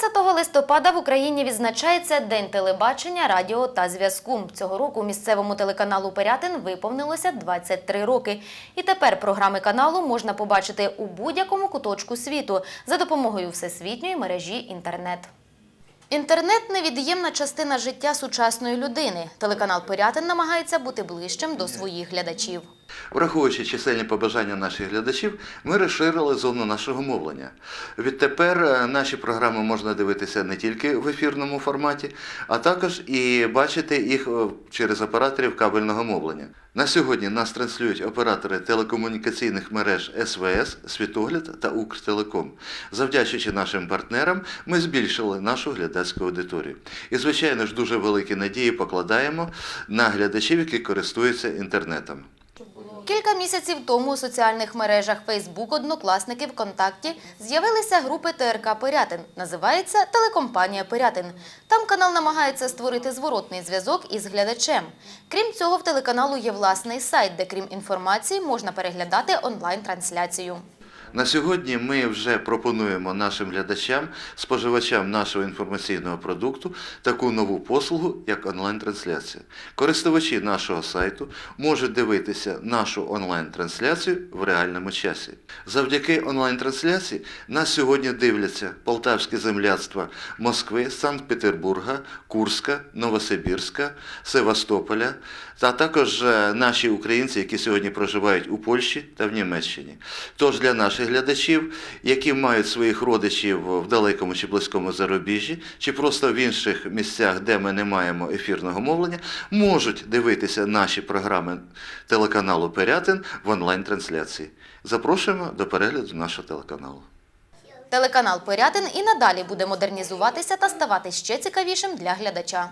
16 листопада в Україні відзначається День телебачення, радіо та зв'язку. Цього року місцевому телеканалу Пирятин виповнилося 23 роки. І тепер програми каналу можна побачити у будь-якому куточку світу за допомогою всесвітньої мережі інтернет. Інтернет невід'ємна частина життя сучасної людини. Телеканал Пирятин намагається бути ближчим до своїх глядачів. Враховуючи чисельні побажання наших глядачів, ми розширили зону нашого мовлення. Відтепер е, наші програми можна дивитися не тільки в ефірному форматі, а також і бачити їх е, через операторів кабельного мовлення. На сьогодні нас транслюють оператори телекомунікаційних мереж СВС, Світогляд та Укртелеком. Завдячуючи нашим партнерам, ми збільшили нашу глядацьку аудиторію. І, звичайно ж, дуже великі надії покладаємо на глядачів, які користуються інтернетом. Кілька місяців тому у соціальних мережах Facebook, Однокласники, ВКонтакті з'явилися групи ТРК Пирятин. Називається Телекомпанія Пирятин. Там канал намагається створити зворотний зв'язок із глядачем. Крім цього, в телеканалу є власний сайт, де крім інформації можна переглядати онлайн-трансляцію. На сьогодні ми вже пропонуємо нашим глядачам, споживачам нашого інформаційного продукту таку нову послугу, як онлайн-трансляція. Користувачі нашого сайту можуть дивитися нашу онлайн-трансляцію в реальному часі. Завдяки онлайн-трансляції нас сьогодні дивляться полтавське земляцтва Москви, Санкт-Петербурга, Курська, Новосибірська, Севастополя, та також е, наші українці, які сьогодні проживають у Польщі та в Німеччині. Тож для наших глядачів, які мають своїх родичів в далекому чи близькому зарубіжжі, чи просто в інших місцях, де ми не маємо ефірного мовлення, можуть дивитися наші програми телеканалу Пирятин в онлайн-трансляції. Запрошуємо до перегляду нашого телеканалу. Телеканал Пирятин і надалі буде модернізуватися та ставати ще цікавішим для глядача.